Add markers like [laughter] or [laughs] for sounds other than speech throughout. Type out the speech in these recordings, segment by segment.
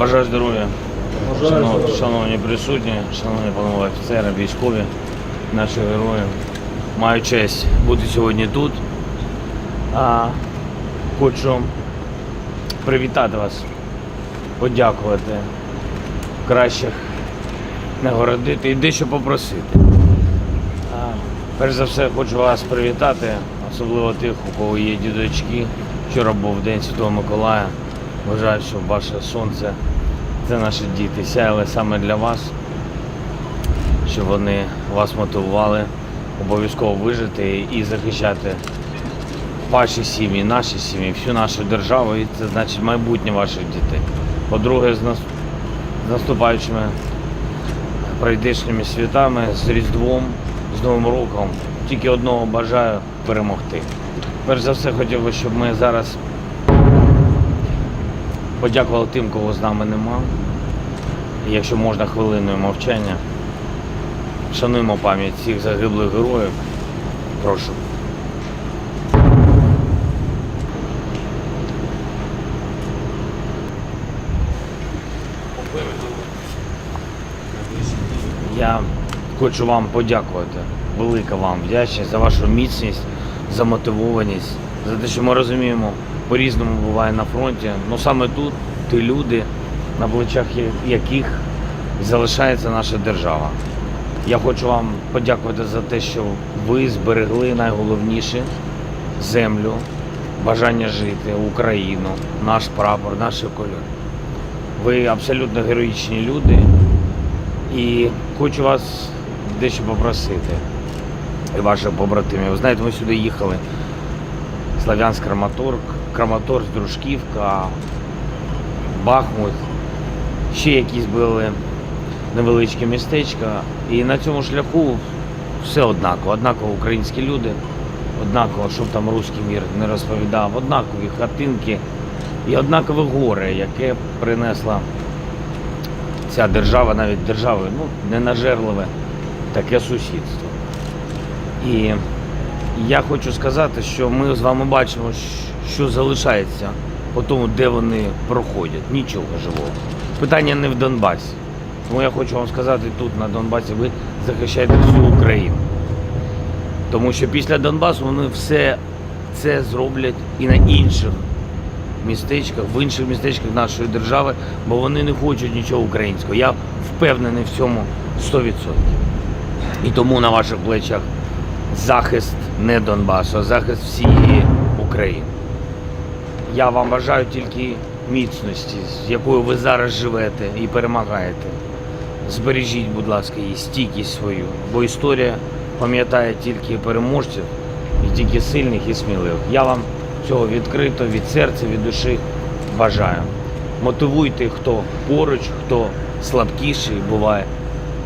Бажаю здоров'я. Шановні, шановні присутні, шановні панове офіцери, військові, наші герої. Маю честь бути сьогодні тут. А, хочу привітати вас, подякувати, кращих нагородити і дещо попросити. А, Перш за все, хочу вас привітати, особливо тих, у кого є дідочки. Вчора був День Святого Миколая. Вважаю, що ваше сонце це наші діти. Сяяли саме для вас, щоб вони вас мотивували обов'язково вижити і захищати ваші сім'ї, наші сім'ї, всю нашу державу, і це значить майбутнє ваших дітей. По-друге, з нас- з наступаючими прийдешніми святами, з Різдвом, з Новим роком. Тільки одного бажаю перемогти. Перш за все, хотів би, щоб ми зараз подякували тим, кого з нами нема. Якщо можна хвилиною мовчання, шануємо пам'ять всіх загиблих героїв. Прошу. Я хочу вам подякувати. Велика вам вдячність за вашу міцність, за мотивованість, за те, що ми розуміємо, по-різному буває на фронті. Ну саме тут ті люди, на плечах яких залишається наша держава. Я хочу вам подякувати за те, що ви зберегли найголовніше землю, бажання жити, Україну, наш прапор, наші кольори. Ви абсолютно героїчні люди. І хочу вас дещо попросити і ваших побратимів. Ви знаєте, ми сюди їхали. Слав'янськ Краматорськ, Краматорськ, Дружківка, Бахмут, ще якісь були невеличкі містечка. І на цьому шляху все однаково. Однаково українські люди, однаково, щоб там руський мір не розповідав, однакові хатинки і однакове горе, яке принесла ця держава, навіть держави, ну, ненажерливе таке сусідство. І я хочу сказати, що ми з вами бачимо, щ- що залишається по тому, де вони проходять. Нічого живого. Питання не в Донбасі. Тому я хочу вам сказати, тут на Донбасі ви захищаєте всю Україну. Тому що після Донбасу вони все це зроблять і на інших містечках, в інших містечках нашої держави, бо вони не хочуть нічого українського. Я впевнений в цьому 100%. І тому на ваших плечах захист не Донбасу, а захист всієї України. Я вам бажаю тільки міцності, з якою ви зараз живете і перемагаєте. Збережіть, будь ласка, її стійкість свою, бо історія пам'ятає тільки переможців і тільки сильних і сміливих. Я вам цього відкрито, від серця, від душі бажаю. Мотивуйте, хто поруч, хто слабкіший буває.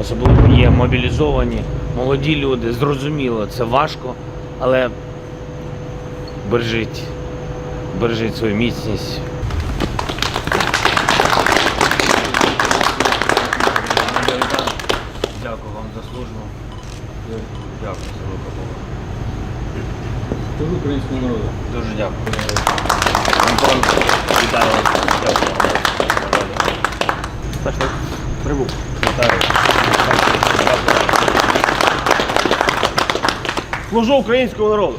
Особливо є мобілізовані, молоді люди. Зрозуміло, це важко, але бережіть, бережіть свою міцність. Дякую вам за службу. Дякую за допомогу. Служу українському народу. Дуже дякую. Антон, вітаю вас. Дякую. Пішли. Прибув. Вітаю. Служу українському народу.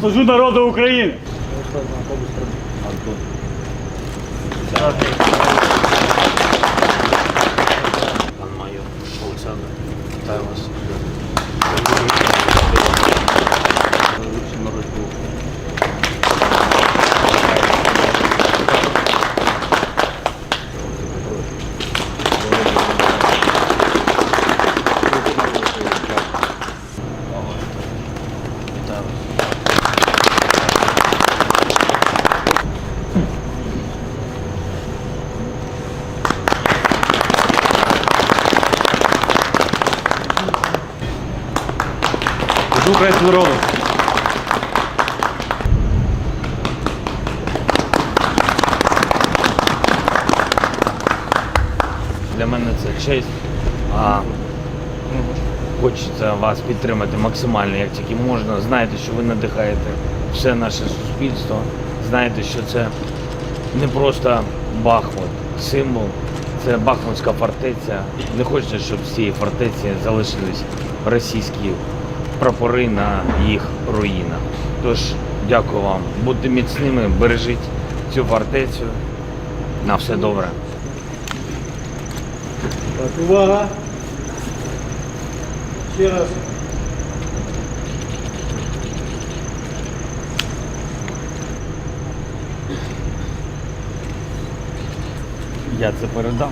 Служу народу України. Антон. Пан майор Олександр. Вітаю вас. Вітаю вас. Служу українському народу. Для мене це честь. А хочеться вас підтримати максимально, як тільки можна. Знаєте, що ви надихаєте все наше суспільство. Знаєте, що це не просто Бахмут, символ, це Бахмутська фортеця. Не хочеться, щоб з цієї фортеці залишились російські прапори на їх руїнах. Тож дякую вам. Будьте міцними, бережіть цю фортецю. На все добре. Так, увага. Ще раз. Я це передам,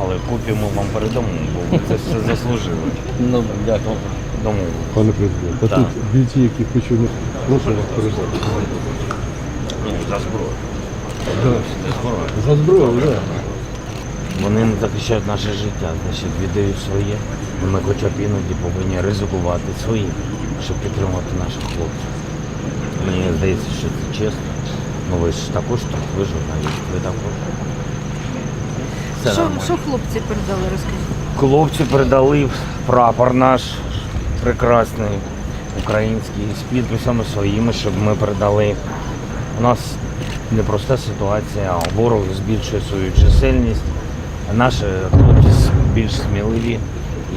але копію ми вам передамо, бо ви це все заслужили. Ну, дякую. Тому Пане президент, а Так. тут бійці, які почули, прошу вас передати. ну, за зброю. За зброю. За зброю, так. Вони не захищають наше життя, значить віддають своє. І Ми хоча б іноді повинні ризикувати своїм, щоб підтримувати наших хлопців. Мені здається, що це чесно. Ну ви ж також тут, ви журналіст, ви також. Все Що, нормально. що хлопці передали, розкажіть? Хлопці передали прапор наш прекрасний, український, з підписами своїми, щоб ми передали. У нас непроста ситуація, ворог збільшує свою чисельність, наші хлопці більш сміливі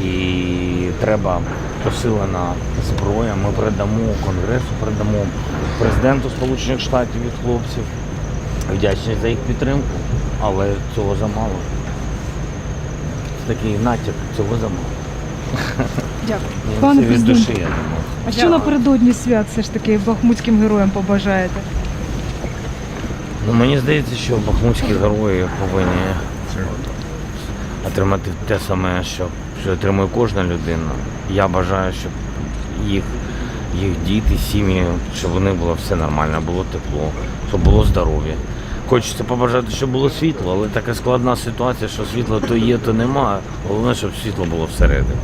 і треба посилена зброя. Ми передамо Конгресу, передамо президенту Сполучених Штатів від хлопців. Вдячні за їх підтримку, але цього замало. Такий натяк, цього замало. [laughs] Дякую. Ну, Пане це від президент. душі, я думаю. А що напередодні свят все ж таки бахмутським героям побажаєте? Ну, мені здається, що бахмутські герої повинні отримати те саме, що, що отримує кожна людина. Я бажаю, щоб їх, їх діти, сім'ї, щоб у них було все нормально, було тепло, щоб було здоров'я. Хочеться побажати, щоб було світло, але така складна ситуація, що світла то є, то немає. Головне, щоб світло було всередині.